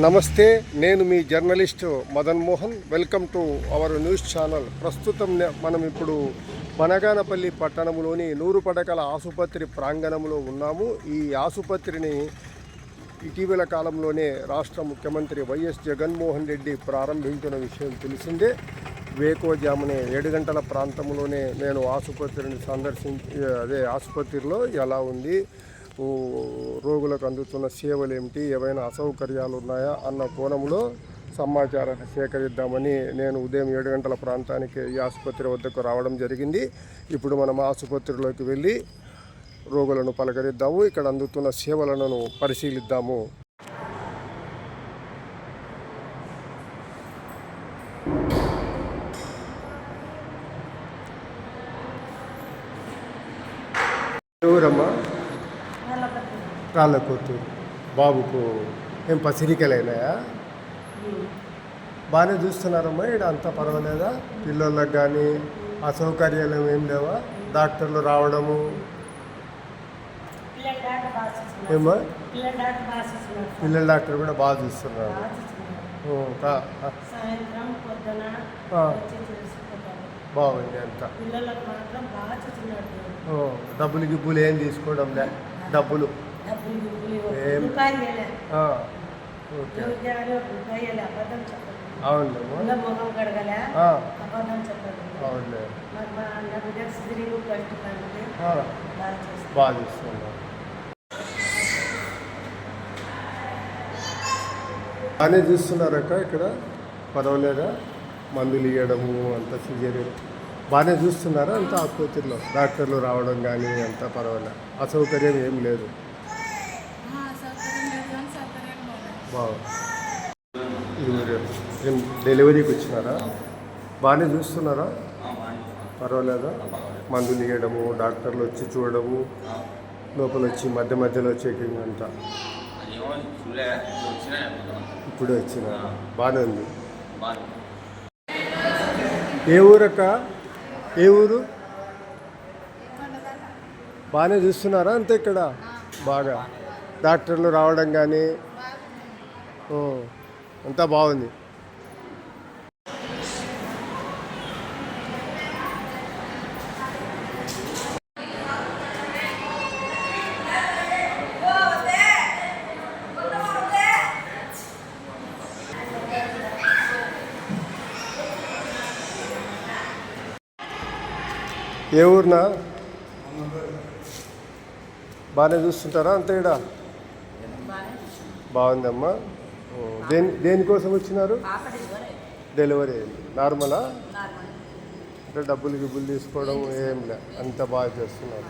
నమస్తే నేను మీ journalist Madan Mohan. Welcome to our news channel. ప్రస్తుతం మనం ఇప్పుడు మనగానపల్లి పట్టణంలోని నూరు పడకల ఆసుపత్రి ప్రాంగణంలో ఉన్నాము. ఈ ఆసుపత్రిని ఇటీవల కాలంలోనే రాష్ట్ర ముఖ్యమంత్రి వైఎస్ జగన్మోహన్ రెడ్డి ప్రారంభించిన విషయం తెలిసిందే. వేకోజామునే ఏడు గంటల ప్రాంతంలోనే నేను ఆసుపత్రిని సందర్శించి అదే ఆసుపత్రిలో ఎలా ఉంది రోగులకు అందుతున్న సేవలు ఏమిటి? ఏవైనా అసౌకర్యాలు ఉన్నాయా? అన్న కోణంలో సమాచారాన్ని సేకరిద్దామని నేను ఉదయం ఏడు గంటల ప్రాంతానికి ఈ ఆసుపత్రి వద్దకు రావడం జరిగింది. ఇప్పుడు మనం ఆసుపత్రిలోకి వెళ్ళి రోగులను పలకరిద్దాము. ఇక్కడ అందుతున్న సేవలను పరిశీలిద్దాము. ఎవరమ్మా? రాళ్ళకొత్తు బాబుకు ఏం పసిరికలైనాయా బాగానే చూస్తున్నారమ్మా ఇక్కడ అంతా పర్వాలేదా? పిల్లలకు కానీ అసౌకర్యాలు ఏం లేవా? డాక్టర్లు రావడము. ఏమో పిల్లల డాక్టర్ కూడా బాగా చూస్తున్నారు. బాగుంది అంతా. డబ్బులు గిబ్బులు ఏం తీసుకోవడంలే డబ్బులు డబ్బులు. ఏం- ఓకే. అవునులే బాగా బాగానే చూస్తున్నారక్క ఇక్కడ? పర్వాలేదా? మందులు ఇవ్వడము అంత సిజేరియన్. బాగానే చూస్తున్నారా? అంత ఆసుపత్రిలో డాక్టర్లు రావడం కానీ అంత పర్వాలేదు అసౌకర్యం ఏం లేదు సౌకర్యం లేదు కానీ సౌకర్యం బాగుంది ఇది డెలివరీకి వచ్చినారా? బాగానే చూస్తున్నారా? పర్వాలేదా? మందులు ఇవ్వడము డాక్టర్లు వచ్చి చూడడము లోపల వచ్చి మధ్య మధ్యలో చెకింగ్ అంతా. ఇప్పుడు వచ్చిన. బాగానే ఉంది. ఏ ఊరక్క? ఏ ఊరు? బాగానే చూస్తున్నారా అంతే ఇక్కడ? బాగా. డాక్టర్లు రావడం కానీ అంతా బాగుంది. ఏ ఊరినా? బాగానే చూస్తుంటారా అంతే ఇక్కడ బాగుందమ్మా. దేని దేనికోసం వచ్చినారు? డెలివరీ అయింది నార్మలా అంటే డబ్బులు గిబ్బులు తీసుకోవడం ఏం లే అంత బాగా చేస్తున్నారు.